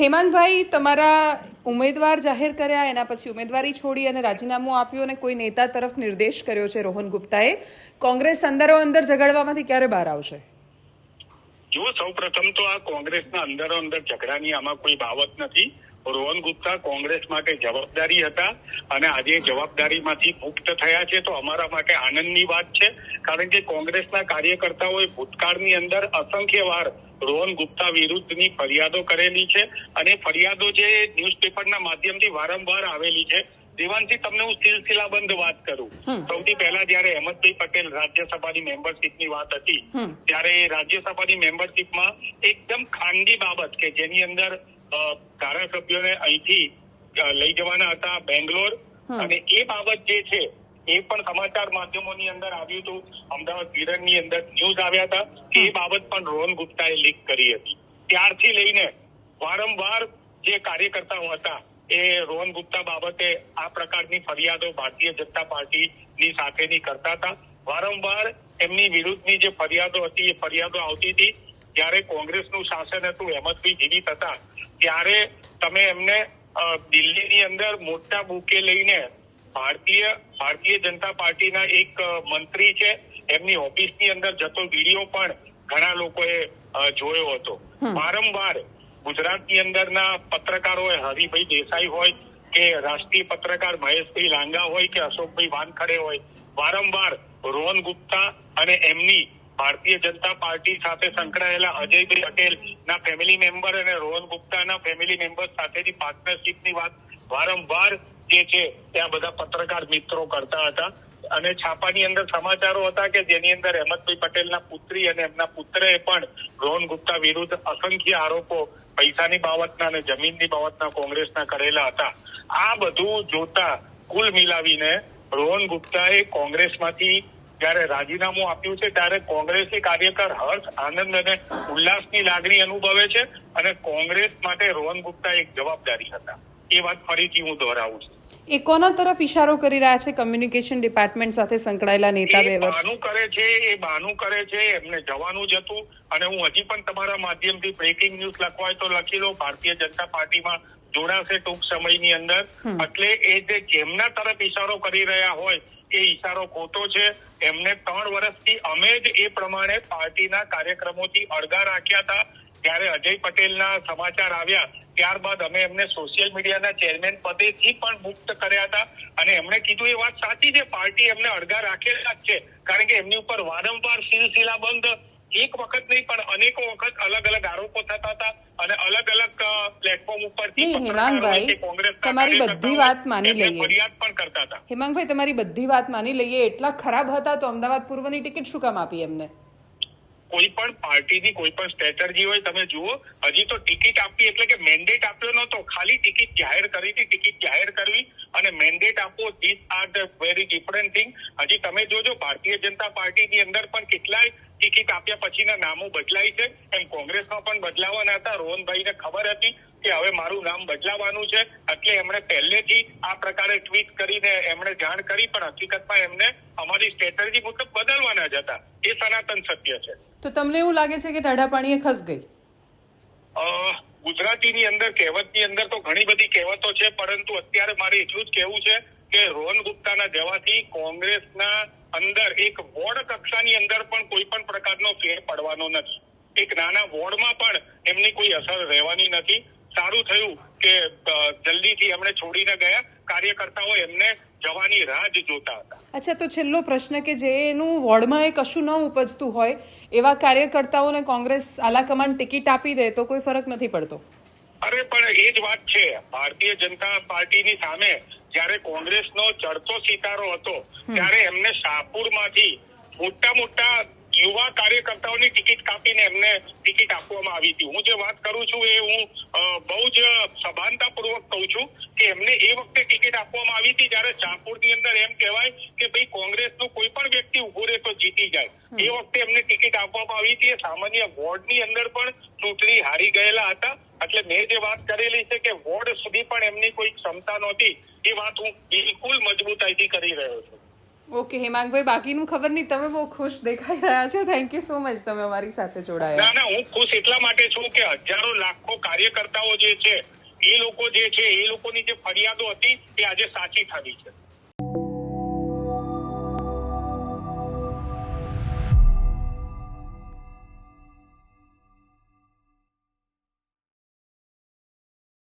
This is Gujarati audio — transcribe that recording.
હેમાંગભાઈ, તમારા ઉમેદવાર જાહેર કર્યા, એના પછી ઉમેદવારી છોડી અને રાજીનામું આપ્યું અને કોઈ નેતા તરફ નિર્દેશ કર્યો છે રોહન ગુપ્તાએ. કોંગ્રેસ અંદરો અંદર ઝઘડવામાંથી ક્યારે બહાર આવશે? જુઓ સૌ પ્રથમ તો આ કોંગ્રેસના અંદરો અંદર ઝઘડાની આમાં કોઈ બાબત નથી. રોહન ગુપ્તા કોંગ્રેસ માટે જવાબદારી હતા? અને આજે જવાબદારીમાંથી મુક્ત થયા છે તો અમારા માટે આનંદની વાત છે. કારણ કે કોંગ્રેસના કાર્યકર્તાઓએ ભૂતકાળની અંદર અસંખ્ય વાર રોહન ગુપ્તા વિરુદ્ધની ફરિયાદો કરેલી છે. અને ફરિયાદો જે ન્યૂઝપેપરના માધ્યમથી વારંવાર આવેલી છે. દેવાનથી તમને હું સિલસિલાબંધ વાત કરું. સૌથી પહેલા જયારે અહેમદભાઈ પટેલ રાજ્યસભાની મેમ્બરશીપની વાત હતી. ત્યારે રાજ્યસભાની મેમ્બરશીપમાં એકદમ ખાનગી બાબત કે જેની અંદર ધારાસભ્યોને અહીંથી લઈ જવાના હતા બેંગ્લોર. અને એ બાબત જે છે એ પણ સમાચાર માધ્યમોની અંદર આવ્યું હતું. અમદાવાદ કિરણની અંદર ન્યૂઝ આવ્યા હતા એ બાબત પણ રોહન ગુપ્તાએ લીક કરી હતી. ત્યારથી લઈને વારંવાર જે કાર્યકર્તાઓ હતા એ રોહન ગુપ્તા બાબતે આ પ્રકારની ફરિયાદો ભારતીય જનતા પાર્ટીની સાથેની કરતા હતા. વારંવાર એમની વિરુદ્ધની જે ફરિયાદો હતી એ ફરિયાદો આવતી હતી. જ્યારે કોંગ્રેસનું શાસન હતું હેમંતભાઈ જીવિત હતા. ત્યારે તમે એમને દિલ્હીની અંદર મોટા બુકે લઈને ભારતીય ભારતીય જનતા પાર્ટીના એક મંત્રી છે એમની ઓફિસની અંદર જતો વીડિયો પણ ઘણા લોકોએ જોયો હતો. વારંવાર ગુજરાતની અંદરના પત્રકારો હરિભાઈ દેસાઈ હોય કે રાષ્ટ્રીય પત્રકાર મહેશભાઈ લાંગા હોય કે અશોકભાઈ વાનખડે હોય વારંવાર રોહન ગુપ્તા અને એમની ભારતીય જનતા પાર્ટી સાથે સંકળાયેલા અજયભાઈ પટેલ ના ફેમિલી મેમ્બર અને રોહન ગુપ્તાના ફેમિલી મેમ્બર સાથેની પાર્ટનરશિપની વાત વારંવાર જે છે ત્યાં બધા પત્રકાર મિત્રો કરતા હતા. અને છાપાની અંદર સમાચારો હતા કે જેની અંદર અહેમદભાઈ પટેલના પુત્રી અને એમના પુત્રએ પણ રોહન ગુપ્તા વિરુદ્ધ અસંખ્ય આરોપો પૈસાની બાબતના અને જમીનની બાબતના કોંગ્રેસના કરેલા હતા. આ બધું જોતા કુલ મિલાવીને રોહન ગુપ્તાએ કોંગ્રેસમાંથી જ્યારે રાજીનામું આપ્યું છે ત્યારે કોંગ્રેસી કાર્યકર હર્ષ આનંદ અને ઉલ્લાસની લાગણી અનુભવે છે અને કોંગ્રેસ માટે રોહન ગુપ્તા એક જવાબદારી હતા. એ વાત ફરીથી હું દોહરાવું છું. એ કોના તરફ ઇશારો કરી રહ્યા છે કમ્યુનિકેશન ડિપાર્ટમેન્ટ સાથે સંકળાયેલા નેતા બે બહાનું કરે છે એ બાનું કરે છે એમને જવાનું જ હતું. અને હું હજી પણ તમારા માધ્યમથી બ્રેકિંગ ન્યૂઝ લખવાય તો લખી લો. ભારતીય જનતા પાર્ટીમાં જોડાશે ટૂંક સમયની અંદર. એટલે એ જે જેમના તરફ ઇશારો કરી રહ્યા હોય એ ઇશારો ખોટો છે. એમને ત્રણ વર્ષથી અમે જ એ પ્રમાણે પાર્ટીના કાર્યક્રમોથી અળગા રાખ્યા હતા. ત્યારે અજય પટેલના સમાચાર આવ્યા, ત્યારબાદ અમે એમને સોશિયલ મીડિયાના ચેરમેન પદેથી પણ મુક્ત કર્યા હતા. અને એમણે કીધું, એ વાત સાચી છે, પાર્ટી એમને અળગા રાખેલા જ છે. કારણ કે એમની ઉપર વારંવાર સિલસિલાબંધ એક વખત નહીં પણ અનેકો વખત અલગ અલગ આરોપો થતા હતા અને અલગ અલગ પ્લેટફોર્મ ઉપરથી હેમાંગભાઈ, તમારી બધી વાત માની લઈએ. ફરિયાદ પણ કરતા હતા. હેમાંગભાઈ તમારી બધી વાત માની લઈએ. એટલા ખરાબ હતા તો અમદાવાદ પૂર્વની ટિકિટ શું કામ આપી એમને? કોઈ પણ પાર્ટીની કોઈ પણ સ્ટ્રેટર્જી હોય, તમે જુઓ, હજી તો ટિકિટ આપવી એટલે કે મેન્ડેટ આપ્યો નહોતો. ખાલી ટિકિટ જાહેર કરી હતી, ટિકિટ જાહેર કરવી અને મેન્ડેટ આપવો this are the very different thing હજી તમે જોજો, ભારતીય જનતા પાર્ટીની અંદર પણ કેટલાય ટિકિટ આપ્યા પછીના નામો બદલાય છે. એમ કોંગ્રેસમાં પણ બદલાવાના હતા. રોહનભાઈને ખબર હતી કે હવે મારું નામ બદલાવાનું છે. એટલે એમણે પહેલેથી આ પ્રકારે ટ્વીટ કરીને એમણે જાણ કરી, પણ હકીકતમાં એમને અમારી સ્ટ્રેટર્જી મુજબ બદલવાના જ હતા. એ સનાતન સત્ય છે. તો તમને એવું લાગે છે કે ટાઢા પાણીએ ખસ ગઈ? ગુજરાતીની અંદર, કહેવતની અંદર તો ઘણી બધી કહેવતો છે, પરંતુ અત્યારે મારે એટલું જ કહેવું છે કે રોહન ગુપ્તાના જવાથી કોંગ્રેસના અંદર એક વોર્ડ કક્ષાની અંદર પણ કોઈ પણ પ્રકારનો ફેર પડવાનો નથી. એક નાના વોર્ડમાં પણ એમની કોઈ અસર રહેવાની નથી. સારું થયું કે જલ્દીથી એમણે છોડીને ગયા. કાર્યકર્તાઓ એમને જવાની રાહ જોતા હતા. અચ્છા તો છેલ્લો પ્રશ્ન કે જે એનું વોર્ડમાં એ કશું ન ઉપજતું હોય એવા કાર્યકર્તાઓને કોંગ્રેસ આલાકમાન ટિકિટ આપી દે તો કોઈ ફરક નથી પડતો? અરે પણ એ જ વાત છે. ભારતીય જનતા પાર્ટીની સામે જ્યારે કોંગ્રેસનો ચડતો સિતારો હતો ત્યારે એમને શાહપુરમાંથી મોટા મોટા યુવા કાર્યકર્તાઓની ટિકિટ કાપીને એમને ટિકિટ આપવામાં આવી હતી. હું જે વાત કરું છું એ હું બહુ જ સભાનતાપૂર્વક કહું છું કે એમને એ વખતે ટિકિટ આપવામાં આવી હતી જ્યારે શાહપુરની અંદર એમ કહેવાય કે ભાઈ કોંગ્રેસનું કોઈ પણ વ્યક્તિ ઊભો રહે તો જીતી જાય. એ વખતે એમને ટિકિટ આપવામાં આવી હતી. એ સામાન્ય વોર્ડની અંદર પણ ચૂંટણી હારી ગયેલા હતા. એટલે મેં જે વાત કરેલી છે કે વોર્ડ સુધી પણ એમની કોઈ ક્ષમતા નહોતી. એ વાત હું બિલકુલ મજબૂતાઈથી કરી રહ્યો છું. ઓકે હેમાંગભાઈ, બાકીનું ખબર નહીં. તમે બહુ ખુશ દેખાઈ રહ્યા છો. થેન્ક યુ સો મચ તમે અમારી સાથે જોડાયા. ના ના, હું ખુશ એટલા માટે છું કે હજારો લાખો કાર્યકર્તાઓ જે છે, એ લોકો જે છે, એ લોકોની જે ફરિયાદો હતી, એ આજે સાચી થવી છે.